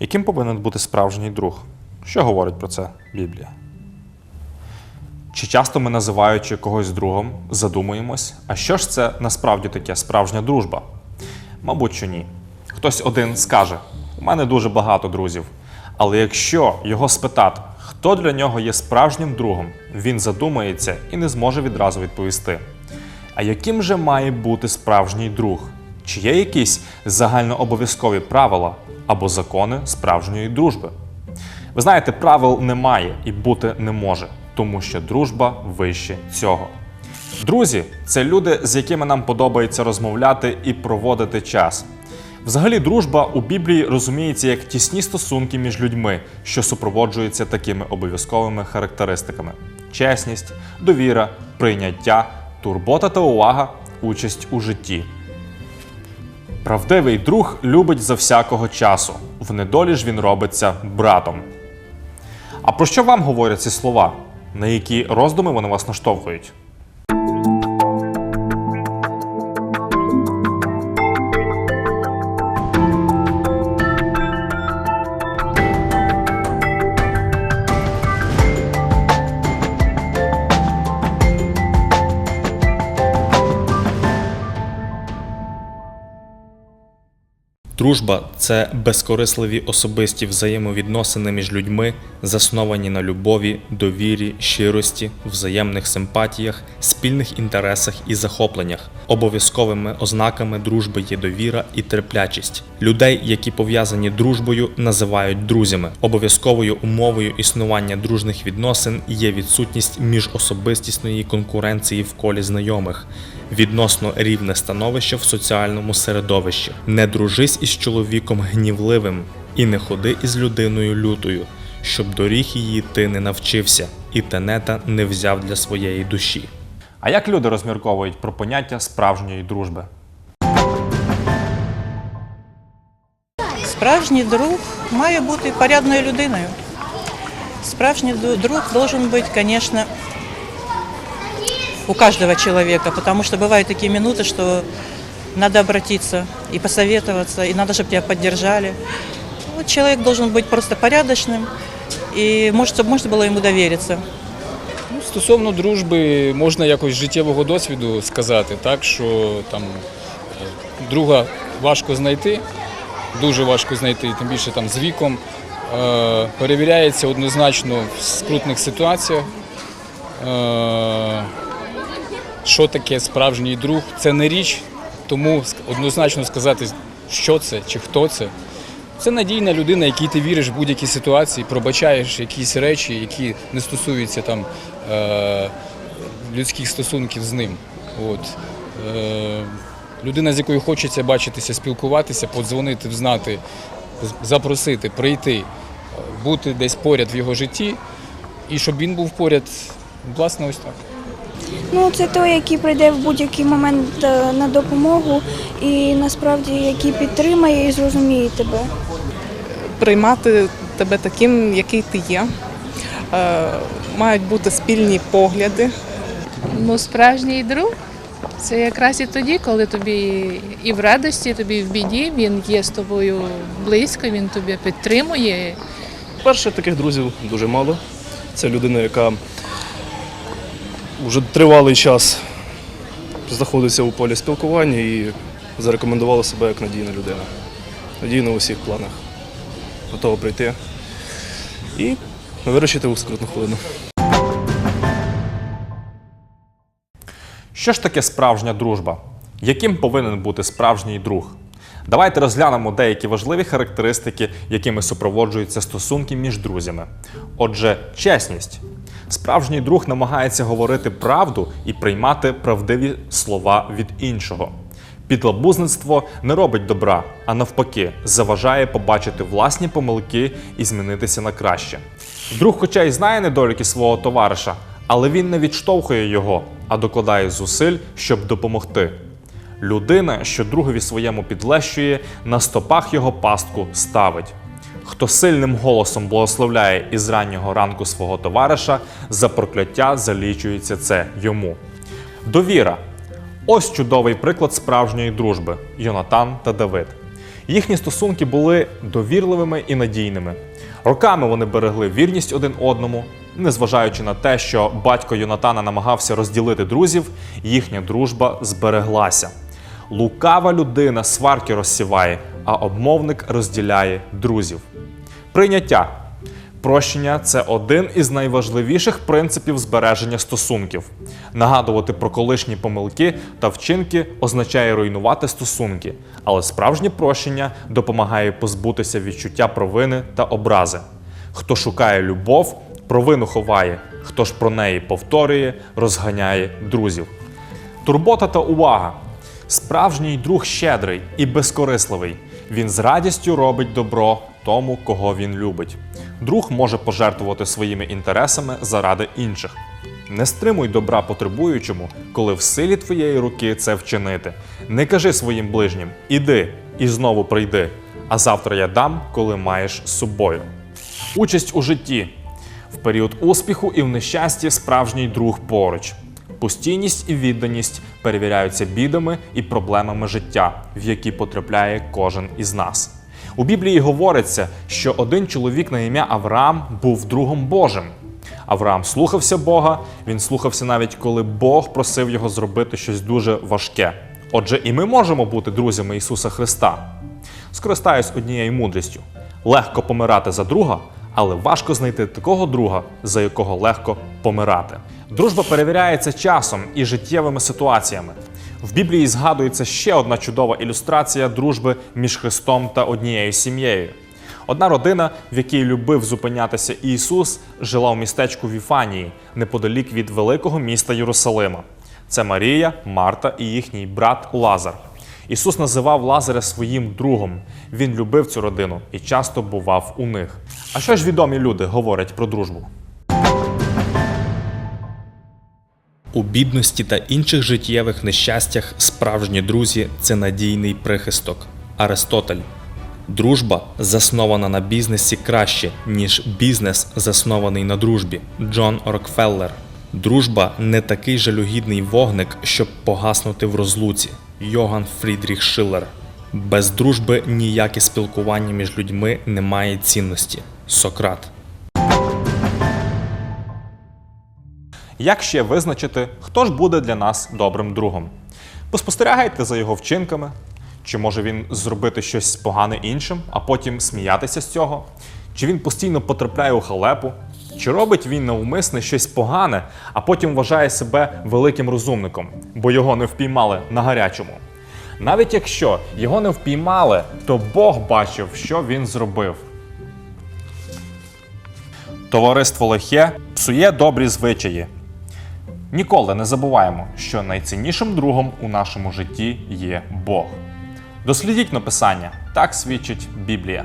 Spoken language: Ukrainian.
Яким повинен бути справжній друг? Що говорить про це Біблія? Чи часто ми, називаючи когось другом, задумуємось, а що ж це насправді таке справжня дружба? Мабуть, що ні. Хтось один скаже: у мене дуже багато друзів. Але якщо його спитати, хто для нього є справжнім другом, він задумається і не зможе відразу відповісти. А яким же має бути справжній друг? Чи є якісь загальнообов'язкові правила або закони справжньої дружби? Ви знаєте, правил немає і бути не може, тому що дружба вище цього. Друзі це люди, з якими нам подобається розмовляти і проводити час. Взагалі, дружба у Біблії розуміється як тісні стосунки між людьми, що супроводжуються такими обов'язковими характеристиками: чесність, довіра, прийняття, турбота та увага, участь у житті. Правдивий друг любить за всякого часу. В недолі ж він робиться братом. А про що вам говорять ці слова? На які роздуми вони вас наштовхують? Дружба це безкорисливі особисті взаємовідносини між людьми, засновані на любові, довірі, щирості, взаємних симпатіях, спільних інтересах і захопленнях. Обов'язковими ознаками дружби є довіра і терплячість. Людей, які пов'язані дружбою, називають друзями. Обов'язковою умовою існування дружних відносин є відсутність міжособистісної конкуренції в колі знайомих відносно рівне становище в соціальному середовищі. Не дружись із чоловіком гнівливим і не ходи із людиною лютою, щоб доріг її ти не навчився, і тенета не взяв для своєї душі. А як люди розмірковують про поняття справжньої дружби? Справжній друг має бути порядною людиною. Справжній друг должен быть, конечно, у каждого человека, потому что бывают такие минуты, что надо обратиться и посоветоваться, и надо, чтобы тебя поддержали. Вот человек должен быть просто порядочным, и может, чтобы можно было ему довериться. Ну, Стосовно дружби, можна якось з життєвого досвіду сказати, так що там е, друга важко знайти, дуже важко знайти, тим більше там з віком. Е, перевіряється однозначно в скрутних ситуаціях. Е, що таке справжній друг? Це не річ, тому однозначно сказати, що це чи хто це. Це надійна людина, якій ти віриш в будь-якій ситуації, пробачаєш якісь речі, які не стосуються там е, людських стосунків з ним. От. Е, людина, з якою хочеться бачитися, спілкуватися, подзвонити, взнати, запросити, прийти, е, бути десь поряд в його житті, і щоб він був поряд, власне, ось так. Ну, це той, який прийде в будь-який момент е, на допомогу і насправді який підтримає і зрозуміє тебе. приймати тебе таким, який ти є. Е, Мають бути спільні погляди. Ну, справжній друг це якраз і тоді, коли тобі і в радості, і тобі і в біді, він є з тобою близько, він тобі підтримує. Перше, таких друзів дуже мало. Це людина, яка вже тривалий час знаходиться у полі спілкування і зарекомендувала себе як надійна людина. Надійна у всіх планах. Готова прийти і вирішити у скрутну хвилину. Що ж таке справжня дружба? Яким повинен бути справжній друг? Давайте розглянемо деякі важливі характеристики, якими супроводжуються стосунки між друзями. Отже, чесність. Справжній друг намагається говорити правду і приймати правдиві слова від іншого. Підлабузництво не робить добра, а навпаки, заважає побачити власні помилки і змінитися на краще. Друг, хоча й знає недоліки свого товариша, але він не відштовхує його, а докладає зусиль, щоб допомогти. Людина, що другові своєму підлещує, на стопах його пастку ставить. Хто сильним голосом благословляє із раннього ранку свого товариша, за прокляття залічується це йому. Довіра. Ось чудовий приклад справжньої дружби Йонатан та Давид. Їхні стосунки були довірливими і надійними. Роками вони берегли вірність один одному, незважаючи на те, що батько Йонатана намагався розділити друзів, їхня дружба збереглася. Лукава людина сварки розсіває, а обмовник розділяє друзів. Прийняття. Прощення це один із найважливіших принципів збереження стосунків. Нагадувати про колишні помилки та вчинки означає руйнувати стосунки, але справжнє прощення допомагає позбутися відчуття провини та образи. Хто шукає любов, провину ховає, хто ж про неї повторює, розганяє друзів. Турбота та увага. Справжній друг щедрий і безкорисливий. Він з радістю робить добро тому, кого він любить. Друг може пожертвувати своїми інтересами заради інших. Не стримуй добра потребуючому, коли в силі твоєї руки це вчинити. Не кажи своїм ближнім іди і знову прийди, а завтра я дам, коли маєш з собою. Участь у житті. В період успіху і в нещасті справжній друг поруч. Постійність і відданість перевіряються бідами і проблемами життя, в які потрапляє кожен із нас. У Біблії говориться, що один чоловік на ім'я Авраам був другом Божим. Авраам слухався Бога, він слухався навіть коли Бог просив його зробити щось дуже важке. Отже, і ми можемо бути друзями Ісуса Христа. Скористаюсь однією мудрістю: легко помирати за друга, але важко знайти такого друга, за якого легко помирати. Дружба перевіряється часом і життєвими ситуаціями. В Біблії згадується ще одна чудова ілюстрація дружби між Христом та однією сім'єю. Одна родина, в якій любив зупинятися Ісус, жила у містечку Віфанії, неподалік від великого міста Єрусалима. Це Марія, Марта і їхній брат Лазар. Ісус називав Лазаря своїм другом. Він любив цю родину і часто бував у них. А що ж відомі люди говорять про дружбу? У бідності та інших життєвих нещастях справжні друзі це надійний прихисток. Аристотель. Дружба заснована на бізнесі краще, ніж бізнес заснований на дружбі. Джон Рокфеллер. Дружба не такий жалюгідний вогник, щоб погаснути в розлуці. Йоган Фрідріх Шиллер. Без дружби ніяке спілкування між людьми не має цінності. Сократ. Як ще визначити, хто ж буде для нас добрим другом? Поспостерігайте за його вчинками. Чи може він зробити щось погане іншим, а потім сміятися з цього? Чи він постійно потрапляє у халепу? Чи робить він навмисне щось погане, а потім вважає себе великим розумником, бо його не впіймали на гарячому? Навіть якщо його не впіймали, то Бог бачив, що він зробив. Товариство лихе псує добрі звичаї. Ніколи не забуваємо, що найціннішим другом у нашому житті є Бог. Дослідіть написання, так свідчить Біблія.